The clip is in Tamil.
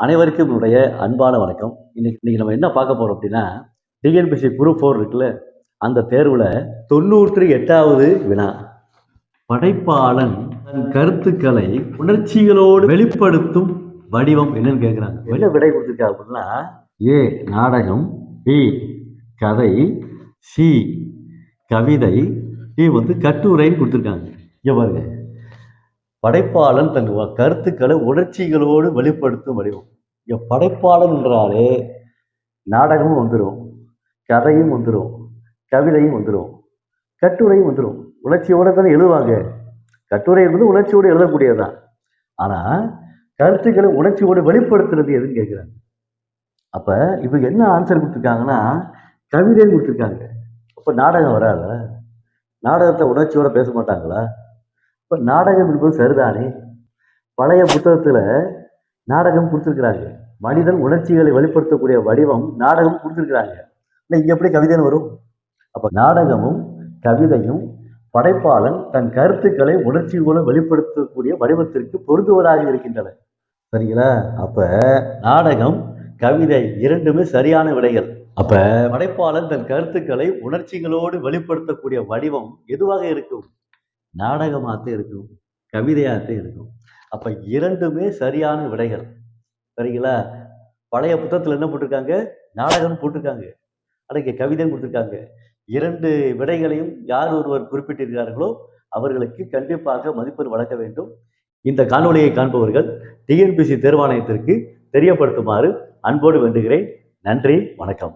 அனைவருக்கும் என்னுடைய அன்பான வணக்கம். இன்னைக்கு இன்னைக்கு நம்ம என்ன பார்க்க போறோம் அப்படின்னா டிஎன்பிசி குரூப் ஃபோர் இருக்குல்ல அந்த தேர்வுல தொண்ணூற்றி எட்டாவது வினா. படைப்பாளன் தன் கருத்துக்களை உணர்ச்சிகளோடு வெளிப்படுத்தும் வடிவம் என்னன்னு கேட்குறாங்க என்ன விடை கொடுத்துருக்கா அப்படின்னா ஏ நாடகம் பி கதை சி கவிதை டி வந்து கட்டுரைன்னு கொடுத்துருக்காங்க. இங்கே பாருங்க. படைப்பாளன் தன் கருத்துக்களை உணர்ச்சிகளோடு வெளிப்படுத்தும் வடிவம். இங்க படைப்பாளன் என்றாலே நாடகமும் வந்துடும் கதையும் வந்துடும் கவிதையும் வந்துடும் கட்டுரையும் வந்துடும் உணர்ச்சியோட தானே எழுதுவாங்க கட்டுரை என்பது உணர்ச்சியோடு எழுதக்கூடியதுதான். ஆனா கருத்துக்களை உணர்ச்சியோடு வெளிப்படுத்துறது எதுன்னு கேட்குறாங்க அப்ப இவங்க என்ன ஆன்சர் கொடுத்துருக்காங்கன்னா கவிதைன்னு கொடுத்துருக்காங்க. அப்ப நாடகம் வராத? நாடகத்தை உணர்ச்சியோட பேச மாட்டாங்களா? இப்போ நாடகம் என்பது சரிதானே? பழைய புத்தகத்தில் நாடகம் கொடுத்துருக்குறாங்க மனிதன் உணர்ச்சிகளை வெளிப்படுத்தக்கூடிய வடிவம் நாடகம் கொடுத்துருக்குறாங்க. இல்லை இங்கே எப்படி கவிதைன்னு வரும்? அப்போ நாடகமும் கவிதையும் படைப்பாளன் தன் கருத்துக்களை உணர்ச்சிகளை வெளிப்படுத்தக்கூடிய வடிவத்திற்கு பொருந்துவதாக இருக்கின்றன. சரிங்களா? அப்போ நாடகம் கவிதை இரண்டுமே சரியான விடைகள். அப்ப படைப்பாளன் தன் கருத்துக்களை உணர்ச்சிகளோடு வெளிப்படுத்தக்கூடிய வடிவம் எதுவாக இருக்கும்? நாடகமாகத்தே இருக்கும் கவிதையாகத்தான் இருக்கும். அப்போ இரண்டுமே சரியான விடைகள். சரிங்களா? பழைய புத்தகத்தில் என்ன போட்டிருக்காங்க? நாடகம் போட்டிருக்காங்க. ஆனால் இங்கே கவிதையும் கொடுத்துருக்காங்க. இரண்டு விடைகளையும் யார் ஒருவர் குறிப்பிட்டிருக்கிறார்களோ அவர்களுக்கு கண்டிப்பாக மதிப்பெண் வழங்க வேண்டும். இந்த காணொலியை காண்பவர்கள் டிஎன்பிசி தேர்வாணையத்திற்கு தெரியப்படுத்துமாறு அன்போடு வேண்டுகிறேன். நன்றி வணக்கம்.